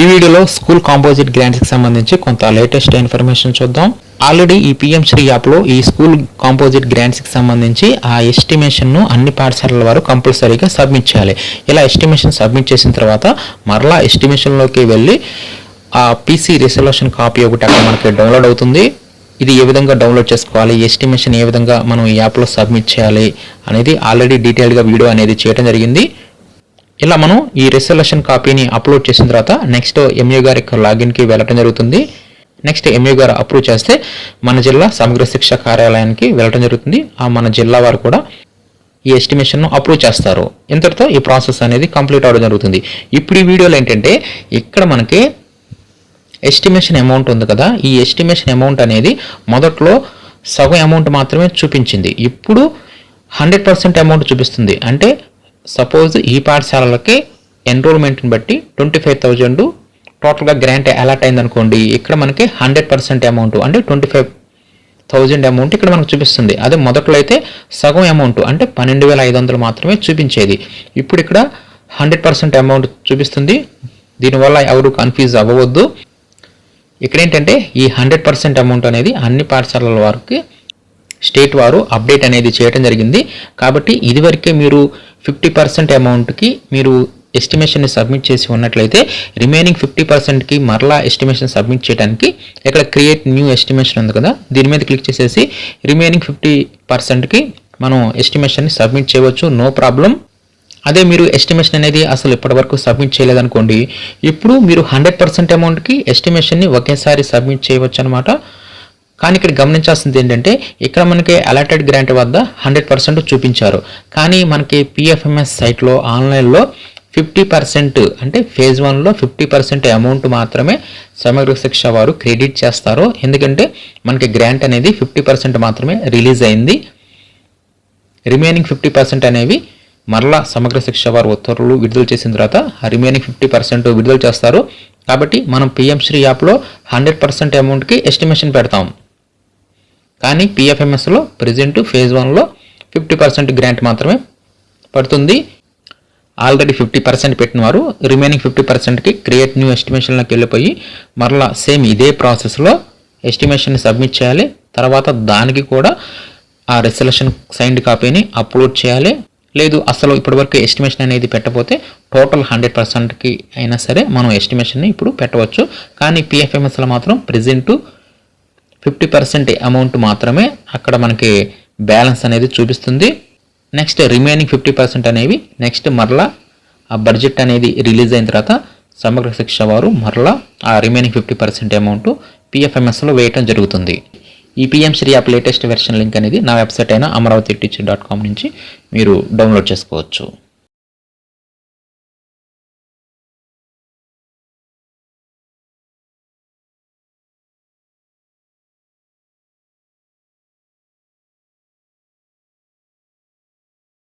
ఈ వీడియోలో school composite గ్రాంట్స్కి సంబంధించి కొంత లేటెస్ట్ ఇన్ఫర్మేషన్ చూద్దాం. ఆల్రెడీ ఈ పిఎం శ్రీ యాప్లో ఈ స్కూల్ కాంపోజిట్ గ్రాంట్స్కి సంబంధించి ఆ ఎస్టిమేషన్ను అన్ని పాఠశాలల వారు కంపల్సరీగా సబ్మిట్ చేయాలి. ఇలా ఎస్టిమేషన్ సబ్మిట్ చేసిన తర్వాత మరలా ఎస్టిమేషన్లోకి వెళ్ళి ఆ పీసీ రిజల్యూషన్ కాపీ ఒకటి అక్కడ మనకి డౌన్లోడ్ అవుతుంది. ఇది ఏ విధంగా డౌన్లోడ్ చేసుకోవాలి? ఎస్టిమేషన్ ఏ విధంగా మనం ఈ యాప్లో సబ్మిట్ చేయాలి? అనేది ఆల్రెడీ డీటెయిల్గా వీడియో అనేది చేయడం జరిగింది. ఇలా మనం ఈ రిజల్యూషన్ కాపీని అప్లోడ్ చేసిన తర్వాత నెక్స్ట్ ఎంఏ గారి లాగిన్కి వెళ్ళటం జరుగుతుంది. నెక్స్ట్ ఎంఏ గారు అప్రూవ్ చేస్తే మన జిల్లా సమగ్ర శిక్ష కార్యాలయానికి వెళ్ళటం జరుగుతుంది. ఆ మన జిల్లా వారు కూడా ఈ ఎస్టిమేషన్ను అప్రూవ్ చేస్తారు. ఇంతటితో ఈ ప్రాసెస్ అనేది కంప్లీట్ అవడం జరుగుతుంది. ఇప్పుడు ఈ వీడియోలో ఏంటంటే ఇక్కడ మనకి ఎస్టిమేషన్ అమౌంట్ ఉంది కదా. ఈ ఎస్టిమేషన్ అమౌంట్ అనేది మొదట్లో సగం అమౌంట్ మాత్రమే చూపించింది. ఇప్పుడు హండ్రెడ్ పర్సెంట్ అమౌంట్ చూపిస్తుంది. అంటే సపోజ్ ఈ పాఠశాలలకి ఎన్రోల్మెంట్ని బట్టి ట్వంటీ ఫైవ్ థౌజండ్ టోటల్గా గ్రాంట్ అలాట్ అయింది అనుకోండి ఇక్కడ మనకి హండ్రెడ్ పర్సెంట్ అమౌంట్ అంటే ట్వంటీ ఫైవ్ థౌజండ్ అమౌంట్ ఇక్కడ మనకు చూపిస్తుంది. అదే మొదట్లో అయితే సగం అమౌంట్ అంటే పన్నెండు వేల ఐదు వందలు మాత్రమే చూపించేది. ఇప్పుడు ఇక్కడ హండ్రెడ్ పర్సెంట్ అమౌంట్ చూపిస్తుంది. దీనివల్ల ఎవరు కన్ఫ్యూజ్ అవ్వవద్దు. ఇక్కడ ఏంటంటే ఈ హండ్రెడ్ పర్సెంట్ అమౌంట్ అనేది అన్ని పాఠశాలల వారికి స్టేట్ వారు అప్డేట్ అనేది చేయడం జరిగింది. కాబట్టి ఇదివరకే మీరు ఫిఫ్టీ పర్సెంట్ అమౌంట్కి మీరు ఎస్టిమేషన్ని సబ్మిట్ చేసి ఉన్నట్లయితే రిమైనింగ్ ఫిఫ్టీ పర్సెంట్కి మరలా ఎస్టిమేషన్ సబ్మిట్ చేయడానికి ఇక్కడ క్రియేట్ న్యూ ఎస్టిమేషన్ ఉంది కదా దీని మీద క్లిక్ చేసేసి రిమైనింగ్ ఫిఫ్టీ పర్సెంట్కి మనం ఎస్టిమేషన్ని సబ్మిట్ చేయవచ్చు నో ప్రాబ్లం అదే మీరు ఎస్టిమేషన్ అనేది అసలు ఇప్పటివరకు సబ్మిట్ చేయలేదనుకోండి ఇప్పుడు మీరు హండ్రెడ్ పర్సెంట్ అమౌంట్కి ఎస్టిమేషన్ని ఒకేసారి సబ్మిట్ చేయవచ్చు అనమాట కానీ ఇక్కడ గమనించాల్సింది ఏంటంటే ఇక్కడ మనకి అలాటెడ్ గ్రాంట్ వద్ద హండ్రెడ్ పర్సెంట్ చూపించారు. కానీ మనకి పిఎఫ్ఎంఎస్ సైట్లో ఆన్లైన్లో ఫిఫ్టీ పర్సెంట్ అంటే ఫేజ్ వన్లో ఫిఫ్టీ పర్సెంట్ అమౌంట్ మాత్రమే సమగ్ర శిక్ష వారు క్రెడిట్ చేస్తారు. ఎందుకంటే మనకి గ్రాంట్ అనేది ఫిఫ్టీ పర్సెంట్ మాత్రమే రిలీజ్ అయింది. రిమైనింగ్ ఫిఫ్టీ పర్సెంట్ అనేవి మరలా సమగ్ర శిక్ష వారు ఉత్తర్వులు విడుదల చేసిన తర్వాత రిమైనింగ్ ఫిఫ్టీ పర్సెంట్ విడుదల చేస్తారు. కాబట్టి మనం పిఎం శ్రీ యాప్లో హండ్రెడ్ పర్సెంట్ అమౌంట్కి ఎస్టిమేషన్ పెడతాం. కానీ పిఎఫ్ఎంఎస్లో ప్రజెంట్ ఫేజ్ వన్లో ఫిఫ్టీ పర్సెంట్ గ్రాంట్ మాత్రమే పడుతుంది. ఆల్రెడీ ఫిఫ్టీ పర్సెంట్ పెట్టిన వారు రిమైనింగ్ ఫిఫ్టీ పర్సెంట్కి క్రియేట్ న్యూ ఎస్టిమేషన్లోకి వెళ్ళిపోయి మరలా సేమ్ ఇదే ప్రాసెస్లో ఎస్టిమేషన్ సబ్మిట్ చేయాలి. తర్వాత దానికి కూడా ఆ రిజల్యూషన్ సైన్డ్ కాపీని అప్లోడ్ చేయాలి. లేదు అసలు ఇప్పటివరకు ఎస్టిమేషన్ అనేది పెట్టకపోతే టోటల్ హండ్రెడ్ పర్సెంట్కి అయినా సరే మనం ఎస్టిమేషన్ని ఇప్పుడు పెట్టవచ్చు. కానీ పిఎఫ్ఎంఎస్లో మాత్రం ప్రజెంటు ఫిఫ్టీ పర్సెంట్ అమౌంట్ మాత్రమే అక్కడ మనకి బ్యాలెన్స్ అనేది చూపిస్తుంది. నెక్స్ట్ రిమైనింగ్ ఫిఫ్టీ పర్సెంట్ అనేవి నెక్స్ట్ మరలా ఆ బడ్జెట్ అనేది రిలీజ్ అయిన తర్వాత సమగ్ర శిక్ష వారు మరలా ఆ రిమైనింగ్ ఫిఫ్టీ పర్సెంట్ అమౌంట్ పిఎఫ్ఎంఎస్లో వేయటం జరుగుతుంది. ఈ PM Shri app latest version link అనేది నా వెబ్సైట్ అయిన అమరావతి టీచర్ డాట్ కామ్ నుంచి మీరు డౌన్లోడ్ చేసుకోవచ్చు.